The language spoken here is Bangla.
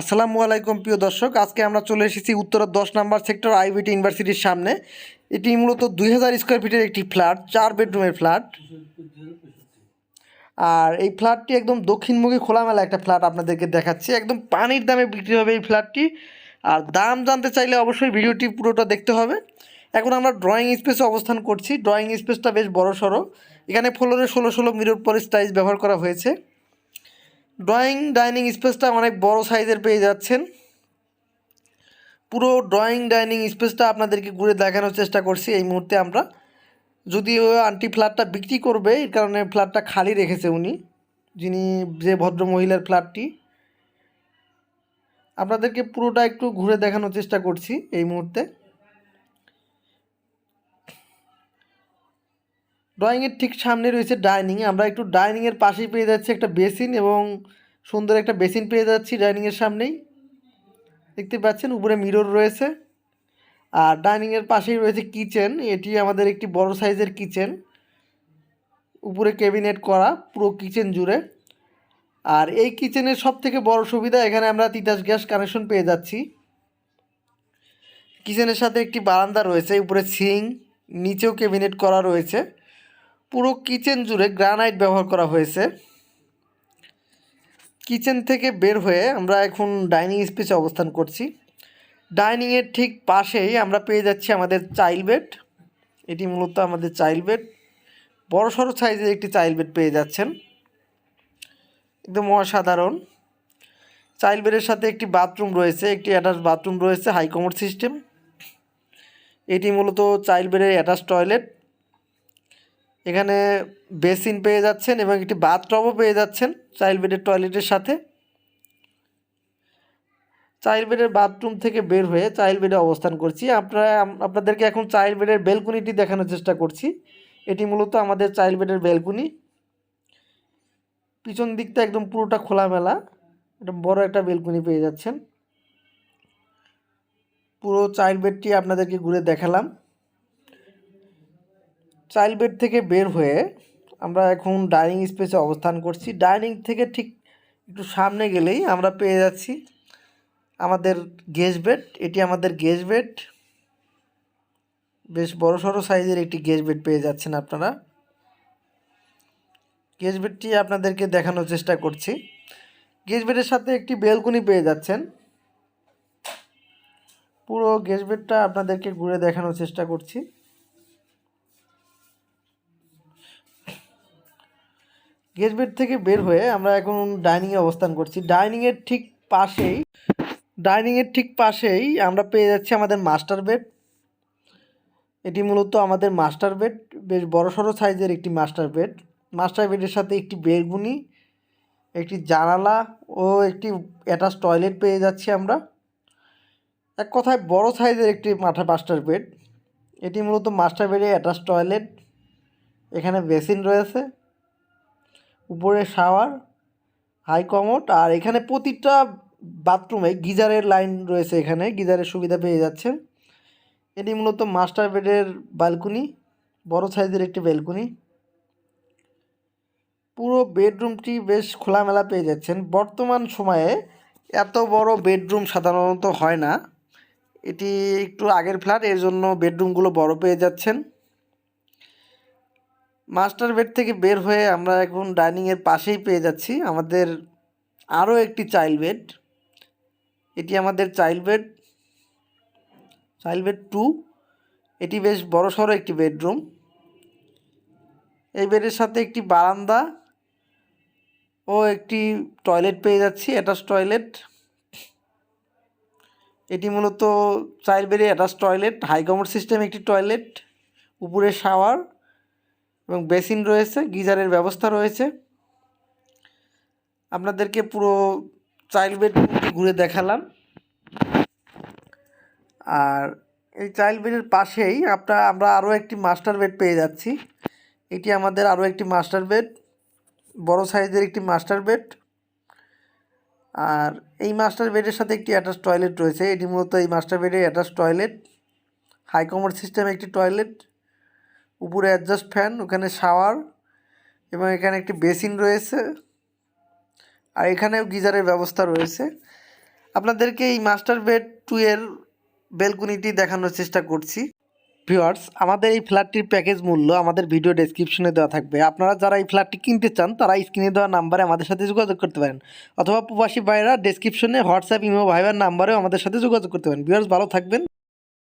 আসসালামু আলাইকুম, প্রিয় দর্শক। আজকে আমরা চলে এসেছি উত্তরের দশ নম্বর সেক্টর আইবিটি ইউনিভার্সিটির সামনে। এটি মূলত দুই হাজার স্কোয়ার ফিটের একটি ফ্ল্যাট, চার বেডরুমের ফ্ল্যাট। আর এই ফ্ল্যাটটি একদম দক্ষিণমুখী খোলামেলা একটা ফ্ল্যাট আপনাদেরকে দেখাচ্ছি। একদম পানির দামে বিক্রি হবে এই ফ্ল্যাটটি। আর দাম জানতে চাইলে অবশ্যই ভিডিওটি পুরোটা দেখতে হবে। এখন আমরা ড্রয়িং স্পেসে অবস্থান করছি। ড্রয়িং স্পেসটা বেশ বড় সড়ো এখানে ফ্লোরে ষোলো ষোলো মিরর পর স্টাইজ ব্যবহার করা হয়েছে। ড্রয়িং ডাইনিং স্পেসটা অনেক বড় সাইজের পেয়ে যাচ্ছেন। পুরো ড্রয়িং ডাইনিং স্পেসটা আপনাদেরকে ঘুরে দেখানোর চেষ্টা করছি এই মুহূর্তে আমরা। যদিও আন্টি ফ্ল্যাটটা বিক্রি করবে, এর কারণে ফ্ল্যাটটা খালি রেখেছে উনি, যিনি যে ভদ্র মহিলার ফ্ল্যাটটি আপনাদেরকে পুরোটা একটু ঘুরে দেখানোর চেষ্টা করছি এই মুহূর্তে। ড্রয়িংয়ের ঠিক সামনে রয়েছে ডাইনিং আমরা একটু ডাইনিংয়ের পাশেই পেয়ে যাচ্ছি একটা বেসিন এবং সুন্দর একটা বেসিন পেয়ে যাচ্ছি ডাইনিংয়ের সামনেই। দেখতে পাচ্ছেন উপরে মিরর রয়েছে। আর ডাইনিংয়ের পাশেই রয়েছে কিচেন এটি আমাদের একটি বড় সাইজের কিচেন উপরে ক্যাবিনেট করা, পুরো কিচেন জুড়ে। আর এই কিচেনের সব থেকে বড় সুবিধা, এখানে আমরা তিতাস গ্যাস কানেকশন পেয়ে যাচ্ছি। কিচেনের সাথে একটি বারান্দা রয়েছে, উপরে সিং নিচেও ক্যাবিনেট করা রয়েছে। পুরো কিচেন জুড়ে গ্রানাইট ব্যবহার করা হয়েছে। কিচেন থেকে বের হয়ে আমরা এখন ডাইনিং স্পেসে অবস্থান করছি। ডাইনিংয়ের ঠিক পাশেই আমরা পেয়ে যাচ্ছি আমাদের চাইল্ড বেড। এটি মূলত আমাদের চাইল্ড বেড। বড় সড়ো সাইজের একটি চাইল্ড বেড পেয়ে যাচ্ছেন। একদম অসাধারণ। চাইল্ড বেডের সাথে একটি বাথরুম রয়েছে, একটি অ্যাটাচ বাথরুম রয়েছে, হাই কমোড সিস্টেম। এটি মূলত চাইল্ড বেডের অ্যাটাচ টয়লেট। এখানে বেসিন পেয়ে যাচ্ছেন এবং একটি বাথটবও পেয়ে যাচ্ছেন চাইল্ড বেডের টয়লেটের সাথে। চাইল্ড বেডের বাথরুম থেকে বের হয়ে চাইল্ড বেডে অবস্থান করছি। আপনারা, আপনাদেরকে এখন চাইল্ড বেডের বেলকুনিটি দেখানোর চেষ্টা করছি। এটি মূলত আমাদের চাইল্ড বেডের বেলকুনি। পিছন দিকটা একদম পুরোটা খোলামেলা। এটা বড় একটা বেলকুনি পেয়ে যাচ্ছেন। পুরো চাইল্ড বেডটি আপনাদেরকে ঘুরে দেখালাম। চাইল্ড বেড থেকে বের হয়ে আমরা এখন ডাইনিং স্পেসে অবস্থান করছি। ডাইনিং থেকে ঠিক একটু সামনে গেলেই আমরা পেয়ে যাচ্ছি আমাদের গেস্ট বেড। এটি আমাদের গেস্ট বেড। বেশ বড় সড়ো সাইজের একটি গেস্ট বেড পেয়ে যাচ্ছেন আপনারা। গেস্ট বেডটি আপনাদেরকে দেখানোর চেষ্টা করছি। গেস্ট বেডের সাথে একটি বেলকনি পেয়ে যাচ্ছেন। পুরো গেস্ট বেডটা আপনাদেরকে ঘুরে দেখানোর চেষ্টা করছি। গেস্ট বেড থেকে বের হয়ে আমরা এখন ডাইনিংয়ে অবস্থান করছি। ডাইনিংয়ের ঠিক পাশেই, ডাইনিংয়ের ঠিক পাশেই আমরা পেয়ে যাচ্ছি আমাদের মাস্টার বেড। এটি মূলত আমাদের মাস্টার বেড, বেশ বড় সড়ো সাইজের একটি মাস্টার বেড। মাস্টার বেডের সাথে একটি বেডগুনি একটি জানালা ও একটি অ্যাটাচ টয়লেট পেয়ে যাচ্ছি আমরা। এক কথায় বড় সাইজের একটি মাথা মাস্টার বেড। এটি মূলত মাস্টার বেডে অ্যাটাচ টয়লেট। এখানে বেসিন রয়েছে। উপরে শাওয়ার, হাই কমোড আর এখানে প্রতিটা বাথরুমে গিজারের লাইন রয়েছে এখানে, গিজারের সুবিধা পেয়ে যাচ্ছেন। এটি মূলত মাস্টার বেডের ব্যালকনি বড় সাইজের একটি ব্যালকনি পুরো বেডরুমটি বেশ খোলামেলা পেয়ে যাচ্ছেন। বর্তমান সময়ে এত বড় বেডরুম সাধারণত হয় না। এটি একটু আগের ফ্ল্যাট, এর জন্য বেডরুমগুলো বড় পেয়ে যাচ্ছেন। মাস্টার বেড থেকে বের হয়ে আমরা এখন ডাইনিংয়ের পাশেই পেয়ে যাচ্ছি আমাদের আরও একটি চাইল্ড বেড। এটি আমাদের child bed. Child bed two. এটি বেশ বড় সড়ো একটি বেডরুম। এই বেডের সাথে একটি বারান্দা ও একটি টয়লেট পেয়ে যাচ্ছি অ্যাটাচ টয়লেট। এটি মূলত চাইল্ড বেডে attach toilet, high commode system একটি টয়লেট, উপরে শাওয়ার। এবং বেসিন রয়েছে, গিজারের ব্যবস্থা রয়েছে। আপনাদেরকে পুরো চাইল্ড বেড ঘুরে দেখালাম। আর এই চাইল্ড বেডের পাশেই আপনার, আমরা আরও একটি মাস্টার বেড পেয়ে যাচ্ছি। এটি আমাদের আরও একটি মাস্টার বেড, বড় সাইজের একটি মাস্টার বেড। আর এই মাস্টার বেডের সাথে একটি অ্যাটাচ টয়লেট রয়েছে। এটি মূলত এই মাস্টার বেডে attach toilet, high commode system একটি টয়লেট। উপরে অ্যাডজাস্ট ফ্যান ওখানে শাওয়ার এবং এখানে একটি বেসিন রয়েছে। আর এখানেও গিজারের ব্যবস্থা রয়েছে। আপনাদেরকে এই মাস্টার বেড টু এর বেলকুনিটি দেখানোর চেষ্টা করছি। ভিউয়ার্স আমাদের এই ফ্ল্যাটটির প্যাকেজ মূল্য আমাদের ভিডিও ডেসক্রিপশনে দেওয়া থাকবে। আপনারা যারা এই ফ্ল্যাটটি কিনতে চান, তারা স্ক্রিনে দেওয়া নাম্বারে আমাদের সাথে যোগাযোগ করতে পারেন। অথবা প্রবাসী ভাইরা ডেসক্রিপশনে হোয়াটসঅ্যাপ ইমো ভাইবার নাম্বারেও আমাদের সাথে যোগাযোগ করতে পারেন। ভিউয়ার্স ভালো থাকবেন।